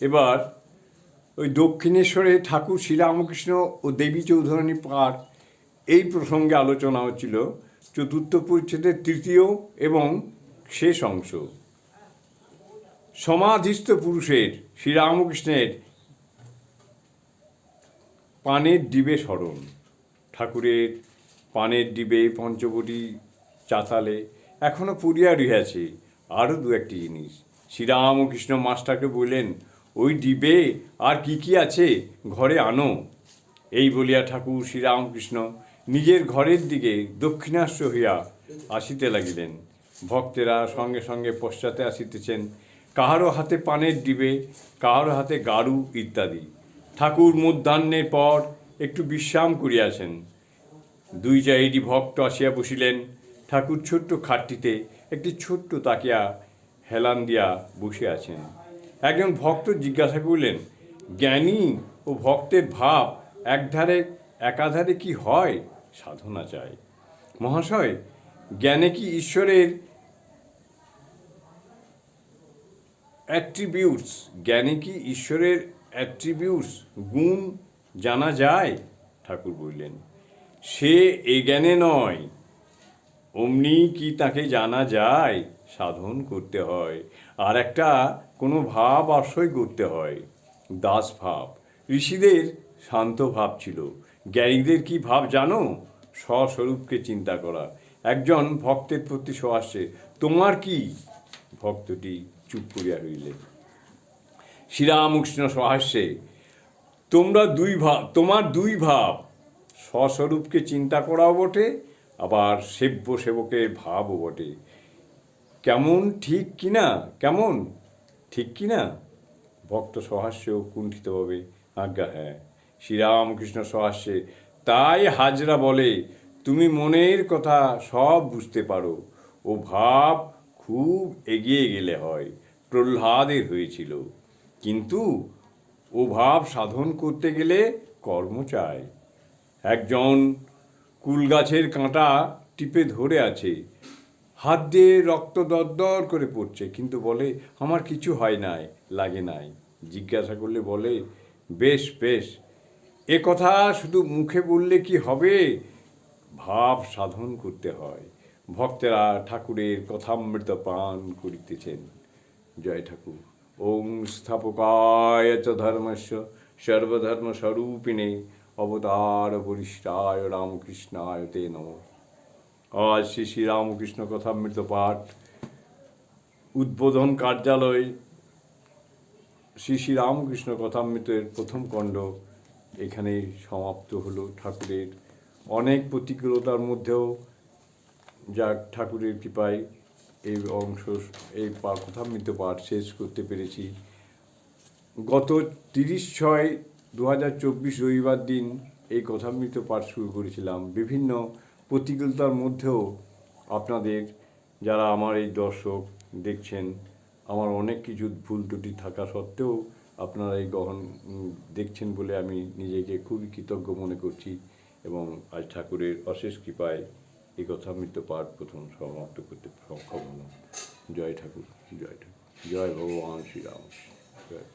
এবার ওই দক্ষিণেশ্বরে ঠাকুর শ্রীরামকৃষ্ণ ও দেবী চৌধুরানী পাঠ এই প্রসঙ্গে আলোচনা হচ্ছিল চতুর্থ পরিচ্ছেদের তৃতীয় এবং শেষ অংশ। সমাধিস্থ পুরুষের শ্রীরামকৃষ্ণের পানের ডিবে স্মরণ ঠাকুরের পানের ডিবে, পঞ্চবটি, চাতালে এখনও পুড়িয়া রহিয়াছে আরও দু একটি জিনিস শ্রীরামকৃষ্ণ মাস্টারকে বললেন ওই ডিবে আর কি কি আছে ঘরে আনো। এই বলিয়া ঠাকুর শ্রীরামকৃষ্ণ নিজের ঘরের দিকে দক্ষিণাস্য হইয়া আসিতে লাগিলেন। ভক্তেরা সঙ্গে সঙ্গে পশ্চাতে আসিতেছেন কাহারও হাতে পানের ডিবে কাহারও হাতে গাড়ু ইত্যাদি। ঠাকুর মধ্যাহ্নের পর একটু বিশ্রাম করিয়াছেন। দুই চারিটি ভক্ত আসিয়া বসিলেন। ঠাকুর ছোট্ট খাটটিতে একটি ছোট্ট তাকিয়া হেলান দিয়া বসে আছেন একজন ভক্ত জিজ্ঞাসা করলেন, জ্ঞানী ও ভক্তের ভাব একধারে একাধারে কি হয়? সাধনা চাই মহাশয়, জ্ঞানে কি ঈশ্বরের অ্যাট্রিবিউটস জ্ঞানে কি ঈশ্বরের অ্যাট্রিবিউটস গুণ জানা যায়? ঠাকুর বললেন, সে এ জ্ঞানে নয়, অমনি কি তাকে জানা যায়? সাধন করতে হয়। আর একটা কোনো ভাব আশ্রয় করতে হয়। দাস ভাব। ঋষিদের শান্ত ভাব ছিল। জ্ঞানীদের কি ভাব জানো? স্বস্বরূপকে চিন্তা করা। একজন ভক্তের প্রতি সহাস্যে তোমার কি? ভক্তটি চুপ করিয়া রইলেন শ্রীরামকৃষ্ণ সহাস্যে তোমরা দুই ভাব তোমার দুই ভাব। স্বস্বরূপকে চিন্তা করাও বটে, আবার সেব্য সেবকের ভাবও বটে। কেমন, ঠিক কিনা? কেমন? ঠিক কিনা? ভক্ত সহাস্য কুণ্ঠিতভাবে আজ্ঞা হ্যাঁ। শ্রীরামকৃষ্ণ সহাস্যে, তাই হাজরা বলে, তুমি মনের কথা সব বুঝতে পারো। ও ভাব খুব এগিয়ে গেলে হয় প্রহ্লাদের হয়েছিল। কিন্তু ও ভাব সাধন করতে গেলে কর্ম চায়। একজন কুল গাছের কাঁটা টিপে ধরে আছে হাত দিয়ে রক্ত দরদর করে পড়ছে, কিন্তু বলে, আমার কিছু হয় নাই, লাগে নাই। জিজ্ঞাসা করলে বলে, বেশ বেশ, এ কথা শুধু মুখে বললে কি হবে? ভাব সাধন করতে হয়। ভক্তেরা ঠাকুরের কথামৃত পান করিতেছেন। জয় ঠাকুর। ওং স্থাপকায় চ ধর্মস্য সর্বধর্ম স্বরূপিণে অবতার বরিষ্ঠায় রামকৃষ্ণায় তে নম। আজ শ্রী শ্রী রামকৃষ্ণ কথামৃত পাঠ, উদ্বোধন কার্যালয়, শ্রী শ্রী রামকৃষ্ণ কথামৃতের প্রথম খণ্ড এখানে সমাপ্ত হলো ঠাকুরের। অনেক প্রতিকূলতার মধ্যেও যা ঠাকুরের কৃপায় এই অংশ, এই কথামৃত পাঠ শেষ করতে পেরেছি। গত তিরিশ ছয় দু রবিবার দিন এই কথামৃত পাঠ শুরু করেছিলাম। বিভিন্ন প্রতিকূলতার মধ্যেও আপনাদের যারা আমার এই দর্শক দেখছেন আমার অনেক কিছু ভুল ত্রুটি থাকা সত্ত্বেও আপনারা এই উম, দেখছেন বলে আমি নিজেকে খুবই কৃতজ্ঞ মনে করছি এবং আজ ঠাকুরের অশেষ কৃপায় এই কথা কথামৃত পাঠ প্রথম সমাপ্ত করতে সক্ষম হলাম। জয় ঠাকুর জয় ঠাকুর জয় ভগবান শ্রীরাম জয়